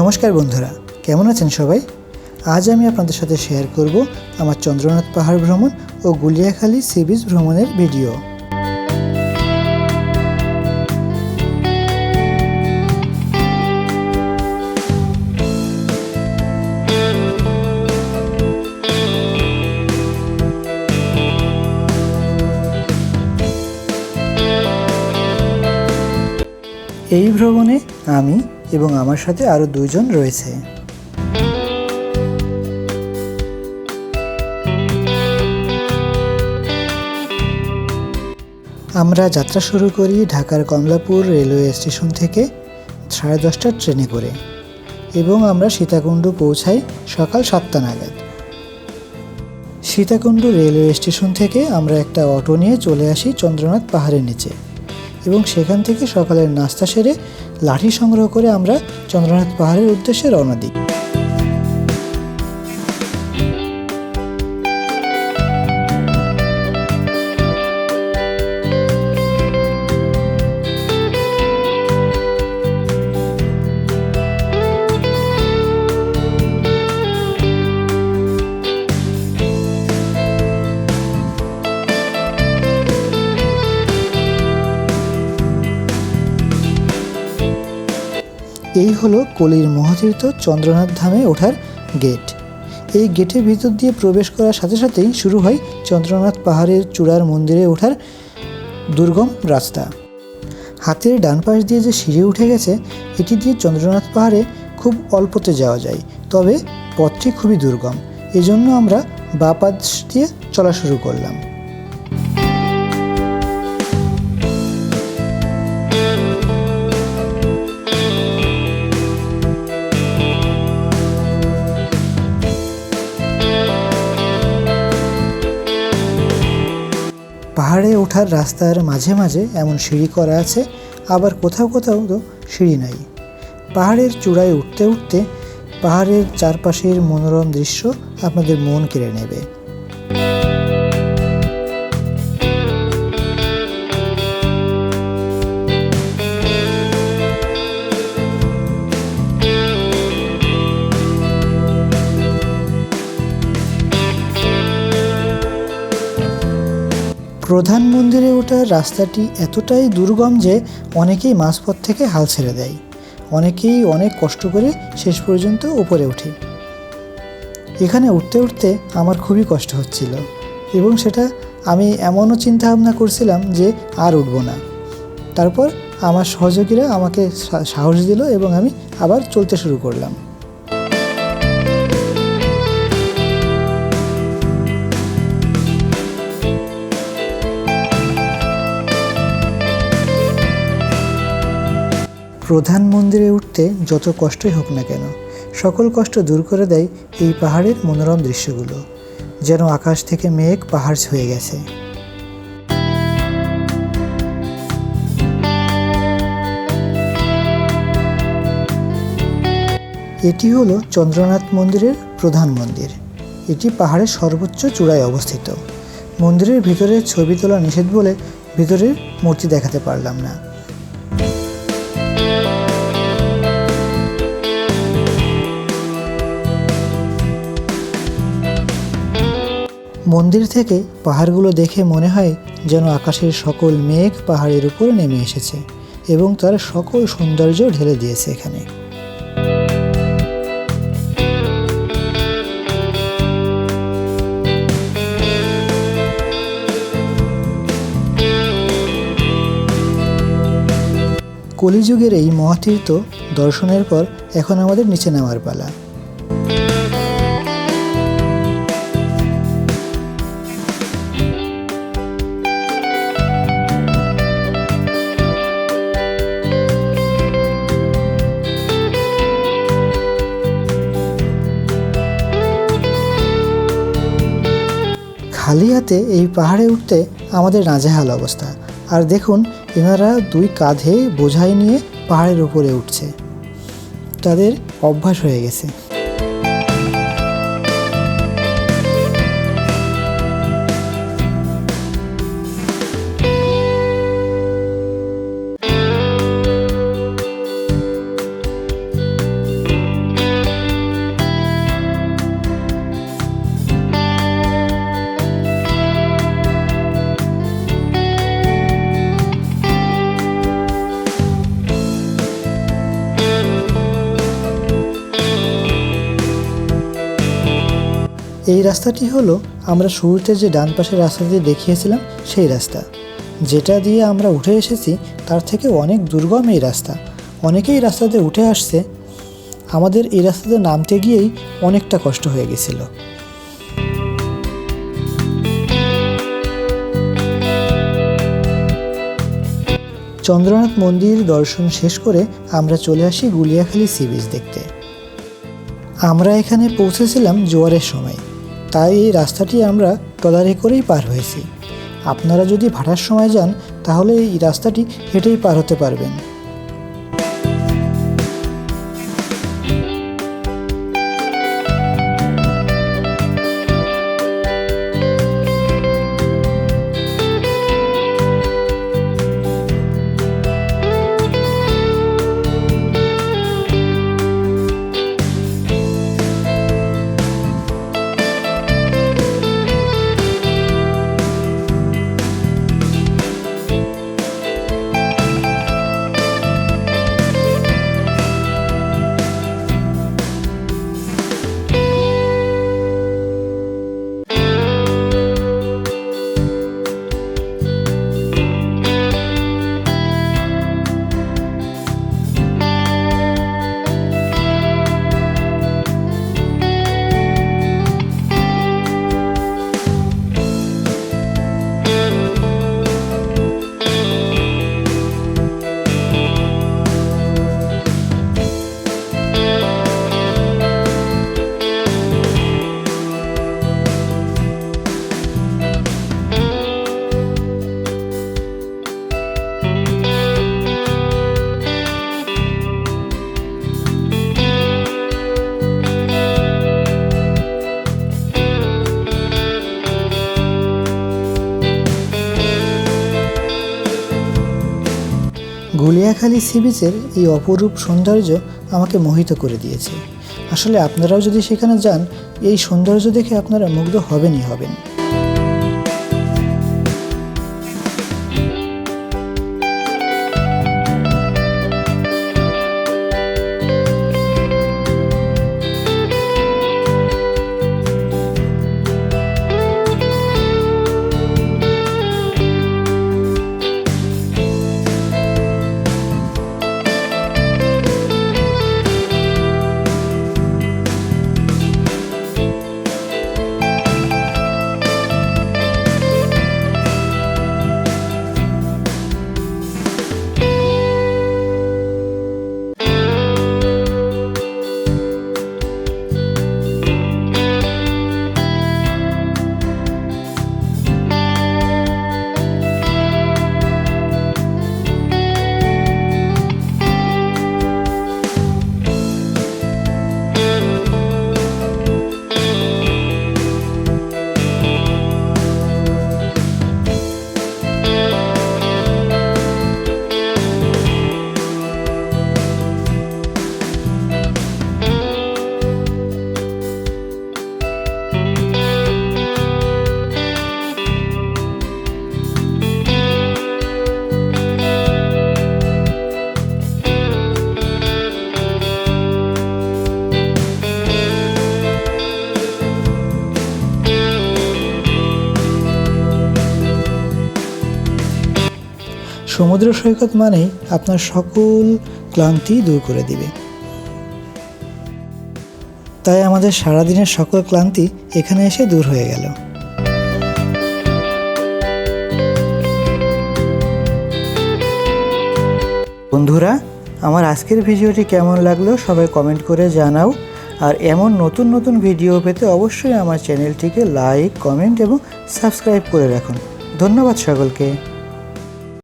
নমস্কার বন্ধুরা, কেমন আছেন সবাই? আজ আমি আপনাদের সাথে শেয়ার করব আমার চন্দ্রনাথ পাহাড় ভ্রমণ ও গুলিয়াখালী সি বিচ ভ্রমণের ভিডিও এই ভ্রমণে আমি এবং আমার সাথে আরও দুজন রয়েছে। আমরা যাত্রা শুরু করি ঢাকার কমলাপুর রেলওয়ে স্টেশন থেকে সাড়ে দশটার ট্রেনে করে এবং আমরা সীতাকুণ্ড পৌঁছাই সকাল সাতটা নাগাদ। সীতাকুণ্ড রেলওয়ে স্টেশন থেকে আমরা একটা অটো নিয়ে চলে আসি চন্দ্রনাথ পাহাড়ের নিচে। এবং সেখান থেকে সকালের নাস্তা সেরে লাঠি সংগ্রহ করে আমরা চন্দ্রনাথ পাহাড়ের উদ্দেশ্যে রওনা দিই। এই হলো কলির মহাতীর্থ চন্দ্রনাথ ধামে ওঠার গেট। এই গেটের ভিতর দিয়ে প্রবেশ করার সাথে সাথেই শুরু হয় চন্দ্রনাথ পাহাড়ের চূড়ার মন্দিরে ওঠার দুর্গম রাস্তা। হাতের ডান পাশ দিয়ে যে সিঁড়ি উঠে গেছে, এটি দিয়ে চন্দ্রনাথ পাহাড়ে খুব অল্পতে যাওয়া যায়, তবে পথটি খুবই দুর্গম। এজন্য আমরা বা পাশ দিয়ে চলা শুরু করলাম। ওঠার রাস্তার মাঝে মাঝে এমন সিঁড়ি করা আছে, আবার কোথাও কোথাও তো সিঁড়ি নাই। পাহাড়ের চূড়ায় উঠতে উঠতে পাহাড়ের চারপাশের মনোরম দৃশ্য আপনাদের মন কেড়ে নেবে। প্রধান মন্দিরে ওঠার রাস্তাটি এতটাই দুর্গম যে অনেকেই মাঝপথ থেকে হাল ছেড়ে দেয়। অনেকেই অনেক কষ্ট করে শেষ পর্যন্ত উপরে ওঠে। এখানে উঠতে উঠতে আমার খুবই কষ্ট হচ্ছিল এবং সেটা আমি এমনও চিন্তা ভাবনা করছিলাম যে আর উঠবো না। তারপর আমার সহযোগীরা আমাকে সাহস দিল এবং আমি আবার চলতে শুরু করলাম। প্রধান মন্দিরে উঠতে যত কষ্টই হোক না কেন, সকল কষ্ট দূর করে দেয় এই পাহাড়ের মনোরম দৃশ্যগুলো, যেন আকাশ থেকে মেঘ পাহাড় ছুঁয়ে গেছে। এটি হলো চন্দ্রনাথ মন্দিরের প্রধান মন্দির। এটি পাহাড়ের সর্বোচ্চ চূড়ায় অবস্থিত। মন্দিরের ভিতরে ছবি তোলা নিষেধ বলে ভিতরের মূর্তি দেখাতে পারলাম না। মন্দির থেকে পাহাড়গুলো দেখে মনে হয় যেন আকাশের সকল মেঘ পাহাড়ের উপর নেমে এসেছে এবং তার সকল সৌন্দর্য ঢেলে দিয়েছে এখানে। কলিযুগের এই মহাতীর্থ দর্শনের পর এখন আমাদের নিচে নামার পালা। খালি হাতে এই পাহাড়ে উঠতে আমাদের নাজেহাল অবস্থা। আর দেখুন, এনারা দুই কাঁধে বোঝাই নিয়ে পাহাড়ের উপরে উঠছে। তাদের অভ্যাস হয়ে গেছে। এই রাস্তাটি হলো আমরা শুরুতে যে ডান পাশের রাস্তা দিয়ে দেখিয়েছিলাম, সেই রাস্তা। যেটা দিয়ে আমরা উঠে এসেছি, তার থেকে অনেক দুর্গম এই রাস্তা। অনেকেই রাস্তাতে উঠে আসছে। আমাদের এই রাস্তাতে নামতে গিয়েই অনেকটা কষ্ট হয়ে গেছিল। চন্দ্রনাথ মন্দির দর্শন শেষ করে আমরা চলে আসি গুলিয়াখালী সি বিচ দেখতে। আমরা এখানে পৌঁছেছিলাম জোয়ারের সময়। তাই এই রাস্তাটি আমরা ট্রলারে করেই পার হয়েছি। আপনারা যদি ভাড়ার সময় যান, তাহলে এই রাস্তাটি হেঁটেই পার হতে পারবেন। গুলিয়াখালী সি বিচের এই অপরূপ সৌন্দর্য আমাকে মোহিত করে দিয়েছে। আসলে আপনারাও যদি সেখানে যান, এই সৌন্দর্য দেখে আপনারা মুগ্ধ হবেনই হবেন। সমুদ্র সৈকত মানেই আপনার সকল ক্লান্তি দূর করে দিবে। তাই আমাদের সারাদিনের সকল ক্লান্তি এখানে এসে দূর হয়ে গেল। বন্ধুরা, আমার আজকের ভিডিওটি কেমন লাগল সবাই কমেন্ট করে জানাও। আর এমন নতুন নতুন ভিডিও পেতে অবশ্যই আমার চ্যানেলটিকে লাইক, কমেন্ট এবং সাবস্ক্রাইব করে রাখুন। ধন্যবাদ সকলকে।